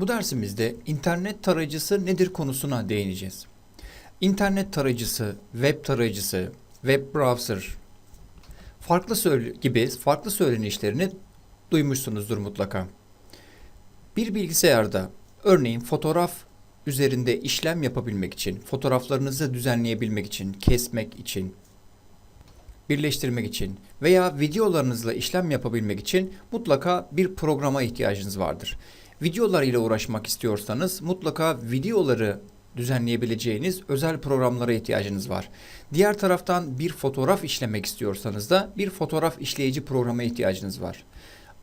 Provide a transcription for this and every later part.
Bu dersimizde internet tarayıcısı nedir konusuna değineceğiz. İnternet tarayıcısı, web tarayıcısı, web browser farklı gibi farklı söylenişlerini duymuşsunuzdur mutlaka. Bir bilgisayarda örneğin fotoğraf üzerinde işlem yapabilmek için, fotoğraflarınızı düzenleyebilmek için, kesmek için, birleştirmek için veya videolarınızla işlem yapabilmek için mutlaka bir programa ihtiyacınız vardır. Videolar ile uğraşmak istiyorsanız mutlaka videoları düzenleyebileceğiniz özel programlara ihtiyacınız var. Diğer taraftan bir fotoğraf işlemek istiyorsanız da bir fotoğraf işleyici programa ihtiyacınız var.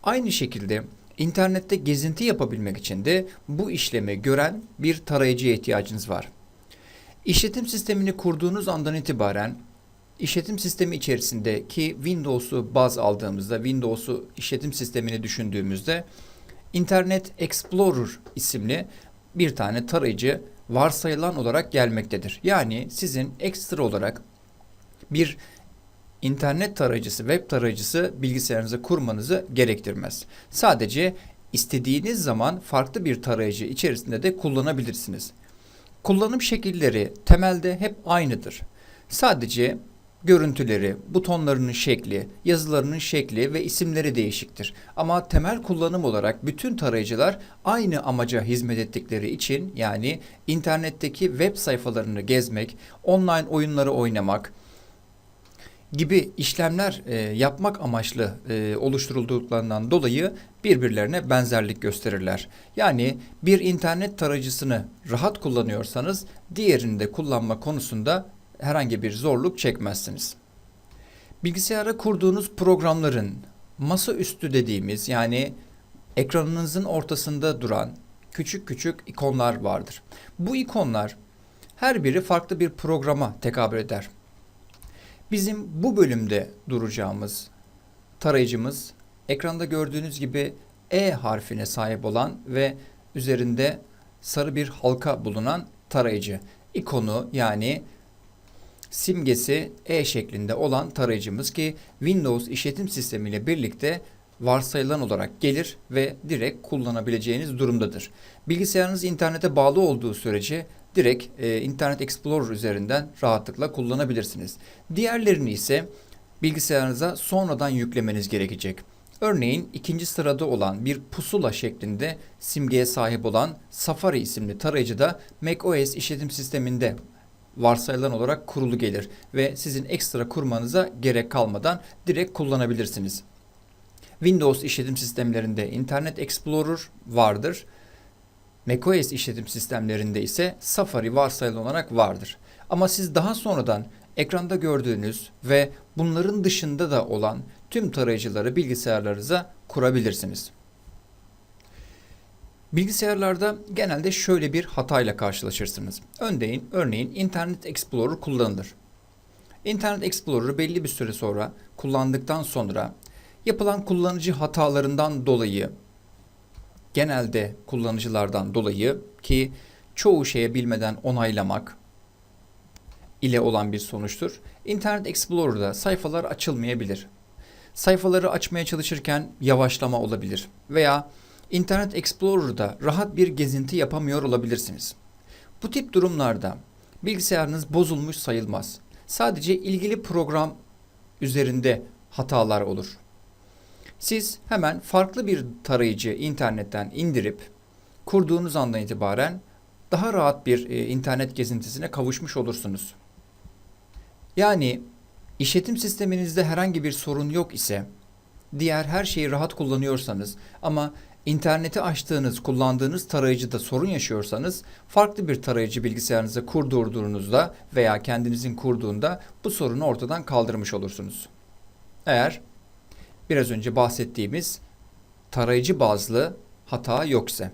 Aynı şekilde internette gezinti yapabilmek için de bu işlemi gören bir tarayıcıya ihtiyacınız var. İşletim sistemini kurduğunuz andan itibaren işletim sistemi içerisindeki Windows'u baz aldığımızda, Windows'u işletim sistemini düşündüğümüzde Internet Explorer isimli bir tane tarayıcı varsayılan olarak gelmektedir. Yani sizin ekstra olarak bir internet tarayıcısı, web tarayıcısı bilgisayarınıza kurmanızı gerektirmez. Sadece istediğiniz zaman farklı bir tarayıcı içerisinde de kullanabilirsiniz. Kullanım şekilleri temelde hep aynıdır. Sadece görüntüleri, butonlarının şekli, yazılarının şekli ve isimleri değişiktir. Ama temel kullanım olarak bütün tarayıcılar aynı amaca hizmet ettikleri için yani internetteki web sayfalarını gezmek, online oyunları oynamak, gibi işlemler e, yapmak amaçlı e, oluşturulduklarından dolayı birbirlerine benzerlik gösterirler. Yani bir internet tarayıcısını rahat kullanıyorsanız diğerini de kullanma konusunda herhangi bir zorluk çekmezsiniz. Bilgisayara kurduğunuz programların masaüstü dediğimiz yani ekranınızın ortasında duran küçük küçük ikonlar vardır. Bu ikonlar her biri farklı bir programa tekabül eder. Bizim bu bölümde duracağımız tarayıcımız ekranda gördüğünüz gibi E harfine sahip olan ve üzerinde sarı bir halka bulunan tarayıcı. İkonu yani simgesi E şeklinde olan tarayıcımız ki Windows işletim sistemiyle birlikte varsayılan olarak gelir ve direkt kullanabileceğiniz durumdadır. Bilgisayarınız internete bağlı olduğu sürece direkt e, Internet Explorer üzerinden rahatlıkla kullanabilirsiniz. Diğerlerini ise bilgisayarınıza sonradan yüklemeniz gerekecek. Örneğin ikinci sırada olan bir pusula şeklinde simgeye sahip olan Safari isimli tarayıcı da macOS işletim sisteminde varsayılan olarak kurulu gelir ve sizin ekstra kurmanıza gerek kalmadan direkt kullanabilirsiniz. Windows işletim sistemlerinde Internet Explorer vardır. macOS işletim sistemlerinde ise Safari varsayılan olarak vardır. Ama siz daha sonradan ekranda gördüğünüz ve bunların dışında da olan tüm tarayıcıları bilgisayarlarınıza kurabilirsiniz. Bilgisayarlarda genelde şöyle bir hatayla karşılaşırsınız. Örneğin, örneğin Internet Explorer kullanılır. Internet Explorer'ı belli bir süre sonra kullandıktan sonra yapılan kullanıcı hatalarından dolayı genelde kullanıcılardan dolayı ki çoğu şeye bilmeden onaylamak ile olan bir sonuçtur. Internet Explorer'da sayfalar açılmayabilir. Sayfaları açmaya çalışırken yavaşlama olabilir veya Internet Explorer'da rahat bir gezinti yapamıyor olabilirsiniz. Bu tip durumlarda bilgisayarınız bozulmuş sayılmaz. Sadece ilgili program üzerinde hatalar olur. Siz hemen farklı bir tarayıcı internetten indirip kurduğunuz andan itibaren daha rahat bir e, internet gezintisine kavuşmuş olursunuz. Yani işletim sisteminizde herhangi bir sorun yok ise diğer her şeyi rahat kullanıyorsanız ama interneti açtığınız, kullandığınız tarayıcıda sorun yaşıyorsanız farklı bir tarayıcı bilgisayarınıza kurdurduğunuzda veya kendinizin kurduğunda bu sorunu ortadan kaldırmış olursunuz. Eğer biraz önce bahsettiğimiz tarayıcı bazlı hata yok ise.